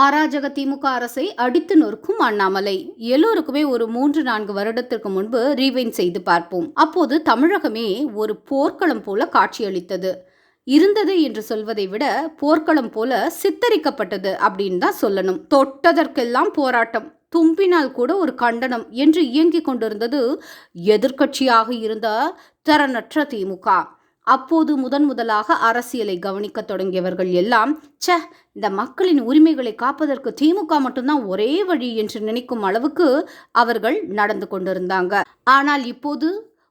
அராஜக திமுக அரசை அடித்து நொறுக்கும் அண்ணாமலை. எல்லோருக்குமே ஒரு மூன்று நான்கு வருடத்திற்கு முன்பு ரீவைன் செய்து பார்ப்போம். அப்போது தமிழகமே ஒரு போர்க்களம் போல காட்சியளித்தது. இருந்தது என்று சொல்வதை விட போர்க்களம் போல சித்தரிக்கப்பட்டது அப்படின்னு தான் சொல்லணும். தொட்டதற்கெல்லாம் போராட்டம். தும்பினால் கூட ஒரு கண்டனம் என்று இயங்கிக் கொண்டிருந்தது எதிர்க்கட்சியாக இருந்த திறனற்ற திமுக. அப்போது முதன் முதலாக அரசியலை கவனிக்க தொடங்கியவர்கள் எல்லாம் ச்ச இந்த மக்களின் உரிமைகளை காப்பதற்கு திமுக மட்டும்தான் ஒரே வழி என்று நினைக்கும் அளவுக்கு அவர்கள் நடந்து கொண்டிருந்தாங்க. ஆனால் இப்போது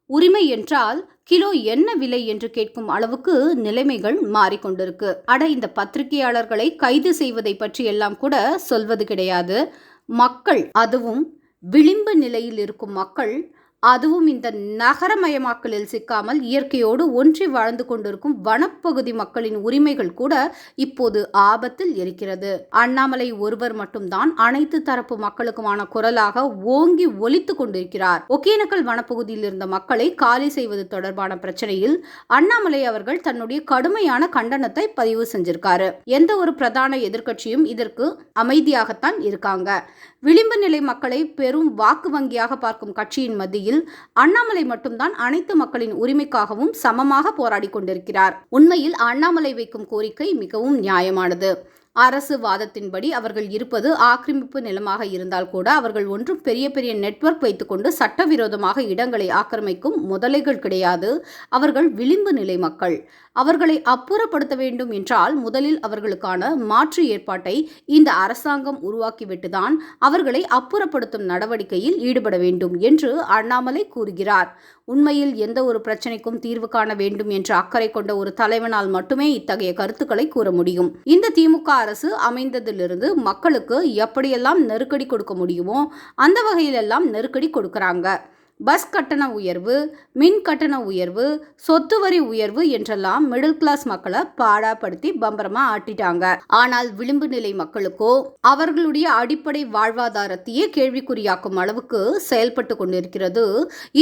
உரிமை என்றால் கிலோ என்ன விலை என்று கேட்கும் அளவுக்கு நிலைமைகள் மாறிக்கொண்டிருக்கு. அட இந்த பத்திரிகையாளர்களை கைது செய்வதை பற்றி எல்லாம் கூட சொல்வது கிடையாது. மக்கள் அதுவும் விளிம்பு நிலையில் இருக்கும் மக்கள் அதுவும் இந்த நகரமயமாக்கலில் சிக்காமல் இயற்கையோடு ஒன்றி வாழ்ந்து கொண்டிருக்கும் வனப்பகுதி மக்களின் உரிமைகள் கூட இப்போது ஆபத்தில் இருக்கிறது. அண்ணாமலை ஒருவர் மட்டும்தான் அனைத்து தரப்பு மக்களுக்குமான குரலாக ஓங்கி ஒலித்து கொண்டிருக்கிறார். ஒகேனக்கல் வனப்பகுதியில் இருந்த மக்களை காலி செய்வது தொடர்பான பிரச்சனையில் அண்ணாமலை அவர்கள் தன்னுடைய கடுமையான கண்டனத்தை பதிவு செஞ்சிருக்காரு. எந்த ஒரு பிரதான எதிர்க்கட்சியும் இதற்கு அமைதியாகத்தான் இருக்காங்க. விளிம்பு நிலை மக்களை பெரும் வாக்கு வங்கியாக பார்க்கும் கட்சியின் மத்தியில் அண்ணாமலை மட்டும்தான் அனைத்து மக்களின் உரிமைக்காகவும் சமமாக போராடி கொண்டிருக்கிறார். உண்மையில் அண்ணாமலை வைக்கும் கோரிக்கை மிகவும் நியாயமானது. அரசு வாதத்தின்படி அவர்கள் இருப்பது ஆக்கிரமிப்பு நிலமாக இருந்தால் கூட அவர்கள் ஒன்றும் பெரிய பெரிய நெட்வொர்க் வைத்துக்கொண்டு சட்டவிரோதமாக இடங்களை ஆக்கிரமிக்கும் முதலைகள் கிடையாது. அவர்கள் விளிம்பு நிலை மக்கள். அவர்களை அப்புறப்படுத்த வேண்டும் என்றால் முதலில் அவர்களுக்கான மாற்று ஏற்பாட்டை இந்த அரசாங்கம் உருவாக்கிவிட்டுதான் அவர்களை அப்புறப்படுத்தும் நடவடிக்கையில் ஈடுபட வேண்டும் என்று அண்ணாமலை கூறுகிறார். உண்மையில் எந்த ஒரு பிரச்சனைக்கும் தீர்வு காண வேண்டும் என்ற அக்கறை கொண்ட ஒரு தலைவனால் மட்டுமே இத்தகைய கருத்துக்களை கூற முடியும். இந்த திமுக அரசு அமைந்ததிலிருந்து மக்களுக்கு எப்படியெல்லாம் நெருக்கடி கொடுக்க முடியுமோ அந்த வகையிலெல்லாம் நெருக்கடி கொடுக்கறாங்க. பஸ் கட்டண உயர்வு மின் கட்டண உயர்வு சொத்து வரி உயர்வு என்றெல்லாம் மிடில் கிளாஸ் மக்களை பாடாப்படுத்தி பம்பரமா ஆட்டிட்டாங்க. ஆனால் விளிம்பு நிலை மக்களுக்கோ அவர்களுடைய அடிப்படை வாழ்வாதாரத்தையே கேள்விக்குறியாக்கும் அளவுக்கு செயல்பட்டு கொண்டிருக்கிறது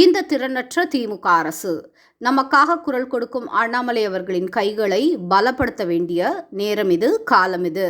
இந்த திறனற்ற திமுக அரசு. நமக்காக குரல் கொடுக்கும் அண்ணாமலை அவர்களின் கைகளை பலப்படுத்த வேண்டிய நேரம் இது காலம் இது.